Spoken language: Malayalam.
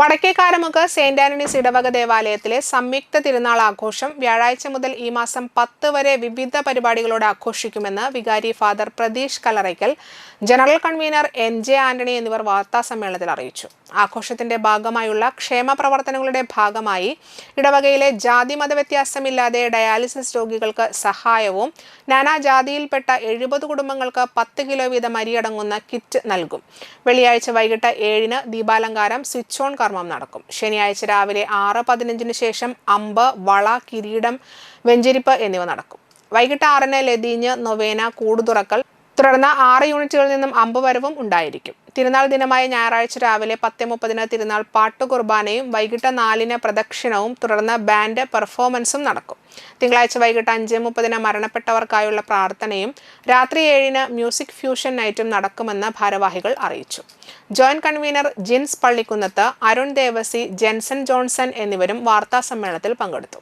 വടക്കേക്കാരമുക്ക് സെയിന്റ് ആന്റണീസ് ഇടവക ദേവാലയത്തിലെ സംയുക്ത തിരുനാൾ ആഘോഷം വ്യാഴാഴ്ച മുതൽ ഈ മാസം പത്ത് വരെ വിവിധ പരിപാടികളോടെ ആഘോഷിക്കുമെന്ന് വികാരി father Pratheesh Kalarakkal general convener N J Antony എന്നിവർ വാർത്താ സമ്മേളനത്തിൽ അറിയിച്ചു. ആഘോഷത്തിന്റെ ഭാഗമായുള്ള ക്ഷേമ പ്രവർത്തനങ്ങളുടെ ഭാഗമായി ഇടവകയിലെ ജാതി മത വ്യത്യാസമില്ലാതെ ഡയാലിസിസ് രോഗികൾക്ക് സഹായവും നാനാജാതിയിൽപ്പെട്ട എഴുപത് കുടുംബങ്ങൾക്ക് പത്ത് കിലോ വീതം അരിയടങ്ങുന്ന കിറ്റ് നൽകും. വെള്ളിയാഴ്ച വൈകിട്ട് ഏഴിന് ദീപാലങ്കാരം സ്വിച്ച് ഓൺ കർമ്മം നടക്കും. ശനിയാഴ്ച രാവിലെ ആറ് പതിനഞ്ചിന് ശേഷം അമ്പ് വള കിരീടം വെഞ്ചരിപ്പ് എന്നിവ നടക്കും. വൈകിട്ട് ആറിന് ലതീഞ്ഞ് നൊവേന കൂടുതുറക്കൽ തുടർന്ന് ആറ് യൂണിറ്റുകളിൽ നിന്നും അമ്പവരവും ഉണ്ടായിരിക്കും. തിരുനാൾ ദിനമായ ഞായറാഴ്ച രാവിലെ പത്ത് മുപ്പതിന് തിരുനാൾ പാട്ട് കുർബാനയും വൈകിട്ട് നാലിന് പ്രദക്ഷിണവും തുടർന്ന് ബാൻഡ് പെർഫോമൻസും നടക്കും. തിങ്കളാഴ്ച വൈകിട്ട് അഞ്ച് മുപ്പതിന് മരണപ്പെട്ടവർക്കായുള്ള പ്രാർത്ഥനയും രാത്രി ഏഴിന് മ്യൂസിക് ഫ്യൂഷൻ നൈറ്റും നടക്കുമെന്ന് ഭാരവാഹികൾ അറിയിച്ചു. Joint convener Jins Pallikkunnath Arun Devasi Jenson Johnson എന്നിവരും വാർത്താ സമ്മേളനത്തിൽ പങ്കെടുത്തു.